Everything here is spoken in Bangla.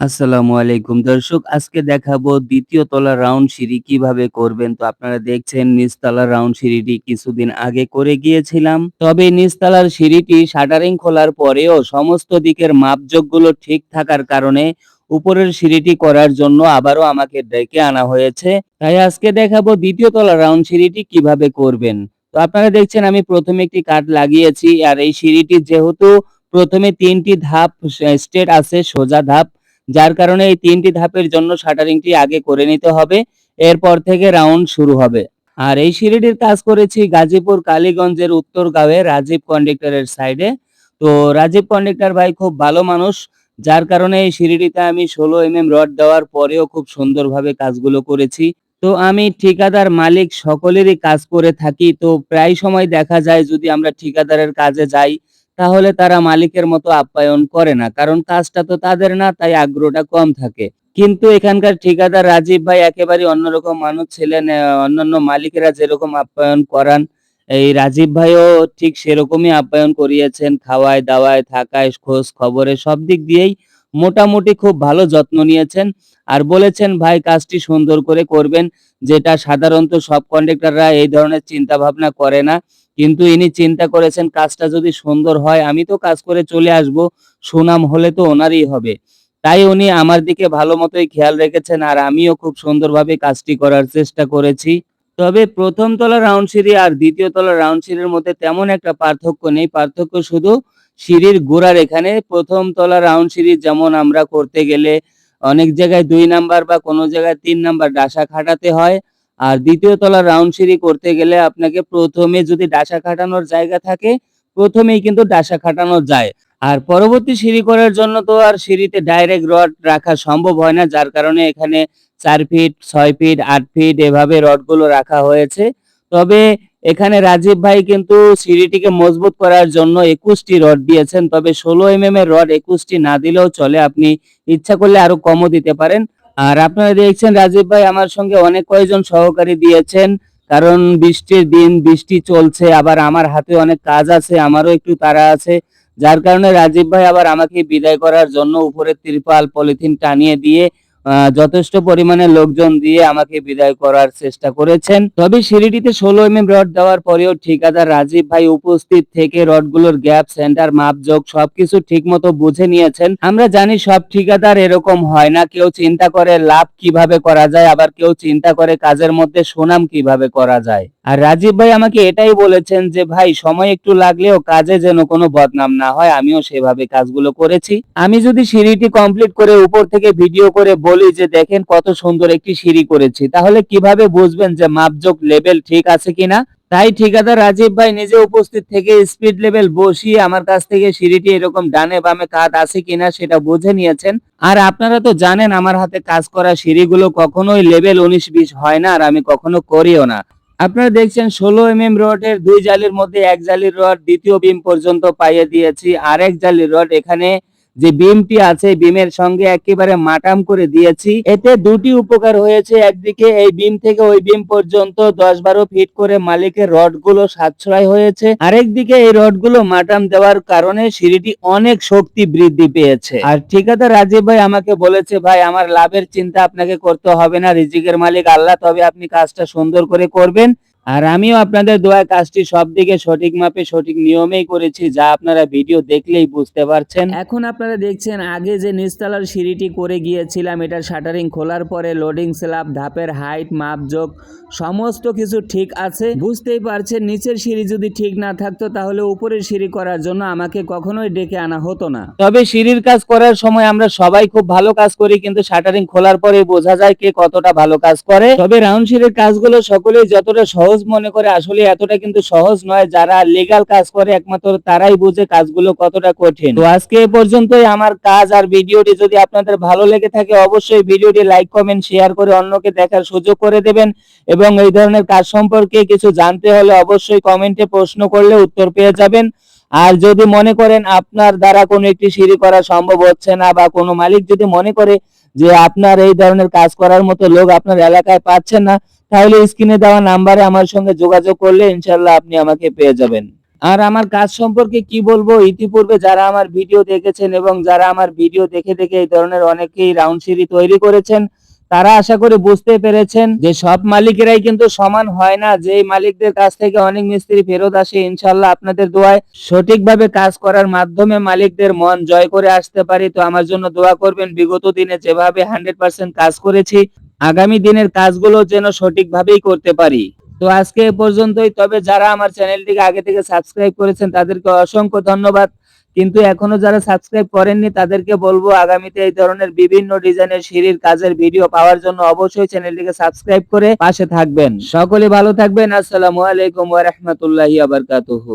আসসালামু আলাইকুম। দর্শক, আজকে দেখাবো দ্বিতীয় তলা রাউন্ড সিঁড়ি কীভাবে করবেন। তো আপনারা দেখছেন নিচতলার রাউন্ড সিঁড়িটি কিছুদিন আগে করে গিয়েছিলাম। তবে নিচতলার সিঁড়িটি শাটারিং খোলার পরেও সমস্ত দিকের মাপযোগগুলো ঠিক থাকার কারণে উপরের সিঁড়িটি করার জন্য আবারও আমাকে ডেকে আনা হয়েছে। তাই আজকে দেখাবো দ্বিতীয় তলা রাউন্ড সিঁড়িটি কীভাবে করবেন। তো আপনারা দেখছেন, আমি প্রথমে একটি কাঠ লাগিয়েছি। আর এই সিঁড়িটি যেহেতু প্রথমে তিনটি ধাপ স্টেট আছে, সোজা ধাপ। যার কারণে এই তিনটি ধাপের জন্য শাটারিংটি আগে করে নিতে হবে, এরপর থেকে রাউন্ড শুরু হবে। আর এই সিঁড়িটির কাজ করেছি গাজীপুর কালীগঞ্জের উত্তরগাঁওয়ে রাজীব কন্ডাক্টরের সাইডে তো রাজীব কন্ডাক্টর ভাই খুব ভালো মানুষ, যার কারণে এই সিঁড়িটিতে আমি ষোলো এম এম রড দেওয়ার পরেও খুব সুন্দরভাবে কাজগুলো করেছি। তো আমি ঠিকাদার মালিক সকলেরই কাজ করে থাকি, তো প্রায় সময় দেখা যায় যদি আমরা ঠিকাদারের কাজে যাই তাহলে তারা মালিকের মতো আপ্যায়ন করে না, কারণ কাজটা তো তাদের না, তাই আগ্রহটা কম থাকে। কিন্তু এখানকার ঠিকাদার রাজীব ভাই একেবারে অন্যরকম মানুষ ছিলেন অন্যান্য মালিকেরা যেরকম আপ্যায়ন করান, এই রাজীব ভাইও ঠিক সেরকমই আপ্যায়ন করিয়েছেন, খাওয়ায় দাওয়ায়, থাকায়, খোঁজ খবরে, সব দিক দিয়েই মোটামুটি খুব ভালো যত্ন নিয়েছেন। আর বলেছেন, ভাই, কাজটি সুন্দর করে করবেন, যেটা সাধারণত সব কন্ডাক্টররা এই ধরনের চিন্তা ভাবনা করে না। কিন্তু ইনি চিন্তা করেছেন, কাজটা যদি সুন্দর হয়, আমি তো কাজ করে চলে আসব, সুনাম হলে তো ওনারই হবে। তাই উনি আমার দিকে ভালো মতোই খেয়াল রেখেছেন আর আমিও খুব সুন্দরভাবে কাজটি করার চেষ্টা করেছি। তবে প্রথম তলা রাউন্ড সিঁড়ি আর দ্বিতীয় তলা রাউন্ড সিঁড়ির মধ্যে তেমন একটা পার্থক্য নেই। পার্থক্য শুধু সিঁড়ির গোড়ার এখানে প্রথম তলা রাউন্ড সিঁড়ি যেমন আমরা করতে গেলে অনেক জায়গায় দুই নাম্বার বা কোনো জায়গায় তিন নাম্বার ডাসা খাটাতে হয়। আর দ্বিতীয় তলা রাউন্ড সিঁড়ি করতে গেলে আপনাকে প্রথমে যদি ডাসা খাটানোর জায়গা থাকে, প্রথমেই কিন্তু ডাসা খাটানো যায়। আর পরবর্তী সিঁড়ি করার জন্য তো আর সিঁড়িতে ডাইরেক্ট রড রাখা সম্ভব হয় না, যার কারণে এখানে চার ফিট ছয় ফিট আট ফিট এভাবে রডগুলো রাখা হয়েছে। তবে এখানে রাজীব ভাই কিন্তু সিঁড়িটিকে মজবুত করার জন্য একুশটি রড দিয়েছেন, তবে ষোলো এম এম এর রড একুশটি না দিলেও চলে। আপনি ইচ্ছা করলে আরও কমও দিতে পারেন। আর আপনারা দেখছেন রাজীব ভাই আমার সঙ্গে অনেক কয়েকজন সহকারী দিয়েছেন, কারণ বৃষ্টির দিন, বৃষ্টি চলছে, আবার আমার হাতে অনেক কাজ আছে, আমারও একটু তারা আছে। যার কারণে রাজীব ভাই আবার আমাকে বিদায় করার জন্য উপরে ত্রিপাল পলিথিন টানিয়ে দিয়ে যথেষ্ট পরিমাণে লোকজন দিয়ে আমাকে বিদায় করার চেষ্টা করেছেন। তবে সিঁড়িটিতে ষোলো এম রড দেওয়ার পরেও ঠিকাদার রাজীব ভাই উপস্থিত থেকে রডগুলোর গ্যাপ, সেন্টার, মাপযোগ সবকিছু ঠিক মতো বুঝে নিয়েছেন। আমরা জানি সব ঠিকাদার এরকম হয় না, কেউ চিন্তা করে লাভ কীভাবে করা যায়, আবার কেউ চিন্তা করে কাজের মধ্যে সুনাম কীভাবে করা যায়। আর রাজীব ভাই আমাকে এটাই বলেছেন যে, ভাই, সময় একটু লাগলেও কাজে যেন কোনো বদনাম না হয়, আমিও সেভাবে কাজগুলো করেছি। আমি যদি সিঁড়িটি কমপ্লিট করে উপর থেকে ভিডিও করে বলি যে, দেখেন কত সুন্দর একটি সিঁড়ি করেছি। তাহলে কীভাবে বুঝবেন যে মাপযোগ লেভেল ঠিক আছে কিনা? তাই ঠিকাদার রাজীব ভাই নিজে উপস্থিত থেকে স্পিড লেভেল বসিয়ে আমার কাছ থেকে সিঁড়িটি এরকম ডানে বামে কাত আছে কিনা সেটা বুঝে নিয়েছেন। আর আপনারা তো জানেন আমার হাতে কাজ করা সিঁড়িগুলো কখনোই লেভেল উনিশ বিশ হয় না, আর আমি কখনো করিও না। আপনারা দেখছেন ষোলো এম এম রডের দুই জালির মধ্যে এক জালির রড দ্বিতীয় বিম পর্যন্ত পাইয়ে দিয়েছি। আর এক জালির রড এখানে যে বিমটি আছে, বিমের সঙ্গে একেবারে মাটাম করে দিয়েছি। এতে দুটি উপকার হয়েছে। একদিকে এই বিম থেকে ওই বিম পর্যন্ত দশ বারো ফিট করে মালিকের রডগুলো সাশ্রয় হয়েছে। আরেকদিকে এই রডগুলো মাটাম দেওয়ার কারণে সিঁড়িটি অনেক শক্তি বৃদ্ধি পেয়েছে। আর ঠিকাদার রাজীব ভাই আমাকে বলেছে, ভাই, আমার লাভের চিন্তা আপনাকে করতে হবে না। রিজিকের মালিক আল্লাহ, তবে আপনি কাজটা সুন্দর করে করবেন। আর আমিও আপনাদের দোয়া কাজটি সব দিকে সঠিক মাপে সঠিক নিয়মেই করেছি যা আপনারা ভিডিও দেখলেই বুঝতে পারছেন। এখন আপনারা দেখছেন আগে যে নিচতলার সিঁড়িটি করে গিয়েছিলাম এটার শাটারিং খোলার পরে লোডিং স্ল্যাব ধাপের হাইট মাপযোগ সমস্ত কিছু ঠিক আছে। বুঝতেই পারছেন নিচের সিঁড়ি যদি ঠিক না থাকতো তাহলে উপরের সিঁড়ি করার জন্য আমাকে কখনোই ডেকে আনা হতো না। তবে সিঁড়ির কাজ করার সময় আমরা সবাই খুব ভালো কাজ করি কিন্তু শাটারিং খোলার পরে বোঝা যায় কে কতটা ভালো কাজ করে। তবে রাউন্ড সিঁড়ির কাজগুলো সকলেই যতটা সহজ মনে করে, আসলে এতটা কিন্তু সহজ নয়। যারা লিগাল কাজ করে, একমাত্র তারাই বুঝে কাজগুলো কতটা কঠিন। তো আজকে এ পর্যন্তই। আমার কাজ আর ভিডিওটি যদি আপনাদের ভালো লেগে থাকে, অবশ্যই ভিডিওটি লাইক কমেন্ট শেয়ার করে অন্যকে দেখার সুযোগ করে দেবেন। এবং এই ধরনের কাজ সম্পর্কে কিছু জানতে হলে অবশ্যই কমেন্টে প্রশ্ন করলে উত্তর পেয়ে যাবেন। আর যদি মনে করেন আপনার দ্বারা কোনো একটি সিঁড়ি করা সম্ভব হচ্ছে না বা কোনো মালিক যদি মনে করে যে আপনার এই ধরনের কাজ করার মতো লোক আপনার এলাকায় পাচ্ছেন না তাহলে স্ক্রিনে দেওয়া নাম্বারে আমার সঙ্গে যোগাযোগ করলে ইনশাল্লাহ আপনি আমাকে পেয়ে যাবেন। আর আমার কাজ সম্পর্কে কি বলব, ইতিপূর্বে যারা আমার ভিডিও দেখেছেন এবং যারা আমার ভিডিও দেখে দেখে এই ধরনের অনেকেই রাউন্ড সিঁড়ি তৈরি করেছেন, তারা আশা করে বুঝতে পেরেছেন যে সব মালিকেরাই কিন্তু সমান হয় না। যে মালিকদের কাছ থেকে অনেক মিস্ত্রি ফেরত আসে ইনশাল্লাহ আপনাদের দোয়ায় সঠিকভাবে কাজ করার মাধ্যমে মালিকদের মন জয় করে আসতে পারি। তো আমার জন্য দোয়া করবেন, বিগত দিনে যেভাবে হান্ড্রেড পার্সেন্ট কাজ করেছি আগামী দিনের কাজগুলো যেন সঠিকভাবেই করতে পারি। তো আজকে এ পর্যন্তই। তবে যারা আমার চ্যানেলটিকে আগে থেকে সাবস্ক্রাইব করেছেন, তাদেরকে অসংখ্য ধন্যবাদ। কিন্তু এখনও যারা সাবস্ক্রাইব করেননি, তাদেরকে বলব আগামীতে এই ধরনের বিভিন্ন ডিজাইনের সিঁড়ির কাজের ভিডিও পাওয়ার জন্য অবশ্যই চ্যানেলটিকে সাবস্ক্রাইব করে পাশে থাকবেন। সকলে ভালো থাকবেন। আসসালামু আলাইকুম ওয়া রাহমাতুল্লাহি ওয়া বারাকাতুহু।